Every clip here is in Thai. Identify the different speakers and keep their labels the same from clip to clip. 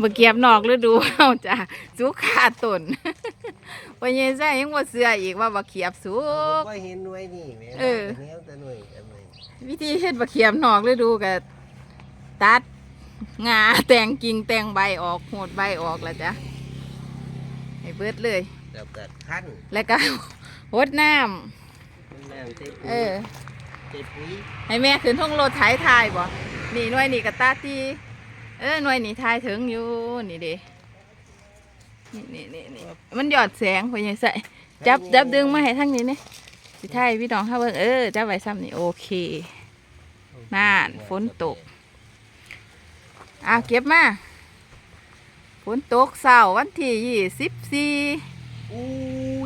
Speaker 1: บ่เก็บนอกฤดูเอาจ้ะสุกขาดต้นบ่ยังใส่ยังบ่เชื่ออีกว่าบ่เขียบสุ
Speaker 2: ผม
Speaker 1: ก
Speaker 2: ก็เห็นหน่วยนี่แม่
Speaker 1: เออ
Speaker 2: เนี้ยแต่หน่วยอันหน่วย
Speaker 1: วิธีเฮ็ดบ่เขียบนอกฤดูก็ตัดงาแต่งกิ่งแต่งใบออกโหดใบออกแล้วจ้ะให้เบิดเลย
Speaker 2: แล้วก็ขั้น
Speaker 1: แล้วก็หดน้ำ
Speaker 2: มันน้ำเต็ม
Speaker 1: เออ
Speaker 2: เต็มปุ๋ย
Speaker 1: ให้แม่ขึ้นท้องรถไถทายบ่นี่หน่วยนี่ก็ตาตี เออหน่วยนี่ทายถึงอยู่นี่เด้นี่นี่นี่นี่มันหยอดแสงพอยังใส่จับจับดึงมาให้ทั้งนี้นี่สิทายพี่น้องเฮาเบิ่งเออจับไว้ซ้ำนี่โอเคน่านฝนตกอะเก็บมาฝนตกเสาร์วันที่ยี่สิบสี่
Speaker 2: อุ้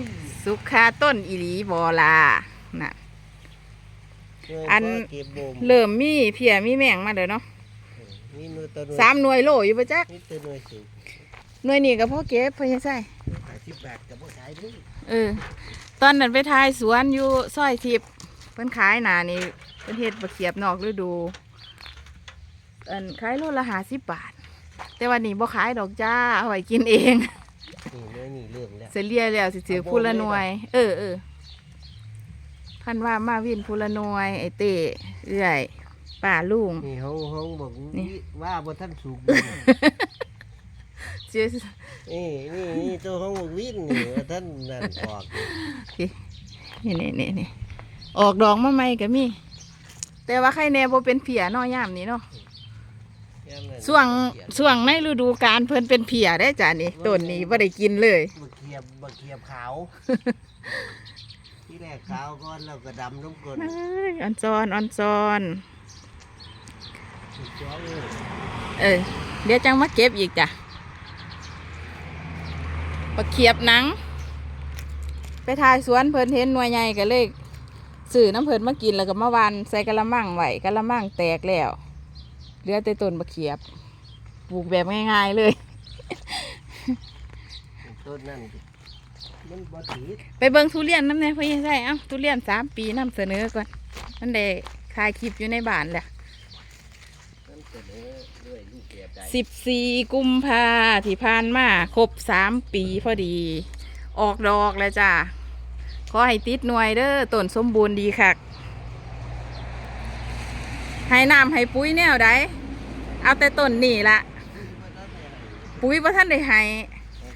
Speaker 2: ย
Speaker 1: สุขาต้นอีหลีบอลาน่ะอัน
Speaker 2: เก็บบ่ม
Speaker 1: เริ่มมีเพียมีแมงมาเด้อเนาะ
Speaker 2: มีหน่วยตัวหน่วย
Speaker 1: สามหน่วยโลอยู่ปะจัก
Speaker 2: มีตัวหน่วยสูง
Speaker 1: หน่วยนี่ก็พ่อเก็บพอยังใส่
Speaker 2: ขายสิบบาทกับพ่อขายด้วย
Speaker 1: เออ ตอนนั้นไปทายสวนอยู่ซอยทิพย์เพิ่นขายหนานี่เพิ่นเฮ็ดบะเขียบนอกฤดูอันขายโลละห้าสิบบาท แต่วันนี้บ่ขายดอกจ้าเอาไว้กินเอง
Speaker 2: นี่หน่วยนี่เรื่องแล้ว
Speaker 1: เสียเรียแล้วสิถือพูละหน่วย เออเออพันว่ามาวินพูละหน่วยไอเต้เอื่อย ป่าลุง
Speaker 2: นี่ห้องห้องบอก
Speaker 1: นี่
Speaker 2: ว่าบ่ท่านสูง
Speaker 1: เจ๊
Speaker 2: นี่นี่นี่ตัวห้องบอกวิ่งนี่ว่าท่านนั่นออก
Speaker 1: นี่นี่นี่นี่ออกดอกมาใหม่ก็มี แต่ว่าใครแน่บ่เป็นเผียเนาะยามนี้เนาะ
Speaker 2: ย่ำนั้น
Speaker 1: ส่วงส่วงในฤดูกาลเพิ่นเป็นเผียได้จ้ะนี่ต้นนี้บ่ได้กินเลย
Speaker 2: บะเขียบบะเขียบขาว ที่แรกขาวก่อนแล้วก็ดำน้ำกลน
Speaker 1: เอ้ยออนซอนออนซอน
Speaker 2: สุดยอด เลย
Speaker 1: เออ เดี๋ยวจังมาเก็บอีกจ้ะปะเขียบหนัง ไปถ่ายสวนเพิ่นเห็นหน่วยใหญ่ก็เลยสื่อน้ำเพิ่นมากินแล้วก็มาวานใส่กะละมังไว้กะละมังแตกแล้วเหลือแต่ต้นบะเขียบปลูกแบบง่าย ๆเลย
Speaker 2: ต้นนั่นมันบ่ถือ
Speaker 1: ไปเบิ่งทุเรียนน้ำแน่พ่อยังไงเอ้าทุเรียนสามปีนำเสนอก่อนมันได้คายคลิปอยู่ในบ้านแหละ
Speaker 2: มันเสนอด้วยลูกแบบใด
Speaker 1: สิบสี่กุมภาที่ผ่านมาครบสามปีพอดี ออกดอกแล้วจ้าขอให้ติดหน่วยเด้อต้นสมบูรณ์ดีคักให้น้ำให้ปุ๋ยแนวใดเอาแต่ต้นนี่ละปุ๋ยว่าท่านได้ให้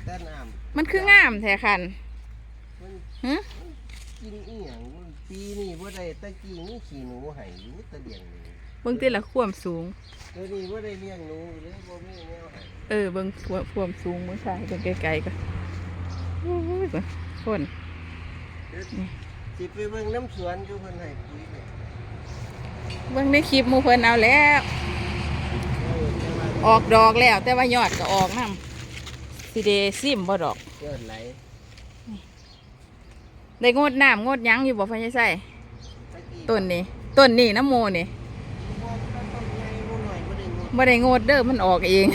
Speaker 2: แต่น้ำ
Speaker 1: มันคืองามแท้คัน
Speaker 2: มัน
Speaker 1: หึ
Speaker 2: กินอีหยังมันปีนี้บ่ได้ตะกี้นี่ขี้หนูให้อยู่แตะเลี้ยงหนู
Speaker 1: เบิ่งติละความสูง
Speaker 2: เดี๋ยวนี้บ่ได้เลี้ยงหนูเลยบ่มีแนวให้
Speaker 1: เออเบิ่งความความสูงเบิ่งใช่เบิ่งไกลๆก็โอ้ยเบิ่งคน
Speaker 2: สิไปเบิ่งน้ำสวนอยู่เพิ่นให้ปุ๋ยเนี่ย
Speaker 1: เบิ่งในคลิปหมูเพิ่นเอาแล้ว
Speaker 2: เออแต่ว่า
Speaker 1: ออกดอกแล้ว แต่ว่ายอดก็ออกน้ำสิเดซิมบ่ดอก
Speaker 2: เกิดไหล
Speaker 1: ได้งดน้ำงดหยังอยู่บ่พ่อใหญ่ไส้
Speaker 2: ตะกี้
Speaker 1: ต้นนี้ต้นนี้น้ำโมนี่
Speaker 2: บ่ต้นใหญ่บ่น้อย บ่ได้งด
Speaker 1: บ่ได้งดเด้อมันออกเอง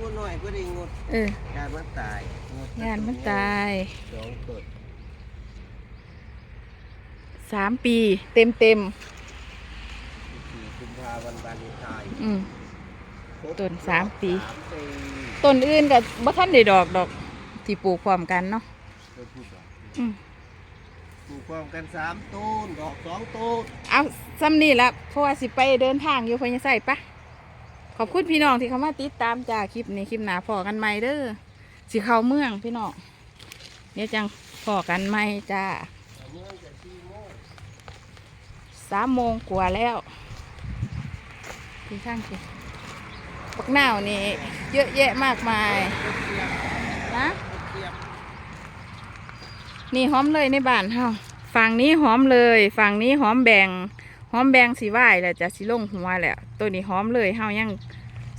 Speaker 2: บ่น้อยบ่ได้งด
Speaker 1: เออ
Speaker 2: การมันตายงด
Speaker 1: งานมันตาย
Speaker 2: สองต้น
Speaker 1: สามปีเต็มเต็ม
Speaker 2: สี่กุมภาพันธ์วันวาเลนไทน์
Speaker 1: ๆอืม
Speaker 2: ครบ
Speaker 1: ต้นสามปี
Speaker 2: สามปี
Speaker 1: ต้นอื่นก็บ่ทันได้ดอกดอกที่ปลูกพร้อมกันเนาะ
Speaker 2: ต้นผู้บอก
Speaker 1: อืม
Speaker 2: ปลูกพร้อมกันสามต้นดอกสองต้น
Speaker 1: เอาซ้ำนี่ละเพราะว่าสิไปเดินทางอยู่พ่อใหญ่ไส้ปะ ขอบคุณพี่น้องที่เข้ามาติดตามจ้าคลิปนี้คลิปหนาพอกันใหม่เด้อสิเข้าเมืองพี่น้องเดี๋ยวจังพอกันใหม่จ้า
Speaker 2: เมื่อจะสา
Speaker 1: มโมงกว่าแล้วที่ข้างสิปักหนาวนี่เยอะแยะมากมายนะนี่หอมเลยในบ้านเฮาฝั่งนี้หอมเลย ฝั่งนี้หอมแบ่ง หอมแบงสีไหวแหละจะสิลงหัวแหละตัวนี้หอมเลยเฮายัง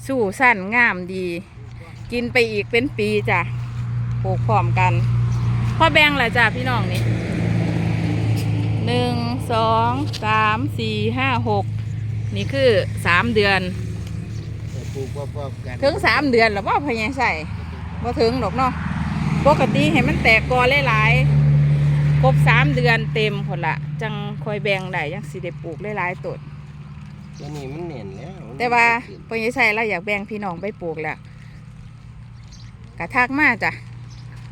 Speaker 1: สู้สั้นงามดี กินไปอีกเป็นปีจ้ะปลูกพร้อมกันพ่อแบงแหละจ้ะพี่น้องนี่หนึ่งสองสามสี่ห้าหกนี่คือสามเดือน
Speaker 2: จะปลูกพร้อมๆกัน
Speaker 1: ถึงสามเดือนแล้วว่าพยายใส่บ่ถึงหรอกเนาะปกติให้มันแตกกอหลายๆครบสามเดือนเต็มผลละจัง คอยแบ่งได้ยังสิได้ปลูกหลายๆต้น
Speaker 2: ตัวนี้มันเน่นแล้ว
Speaker 1: แต่ว่าพยายใส่เราอยากแบ่งพี่น้องไปปลูกแหละกะทักมาจ้ะ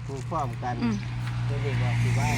Speaker 2: ปลูกพร้อมกัน
Speaker 1: อืม
Speaker 2: ตัวนี้บอกสิว่า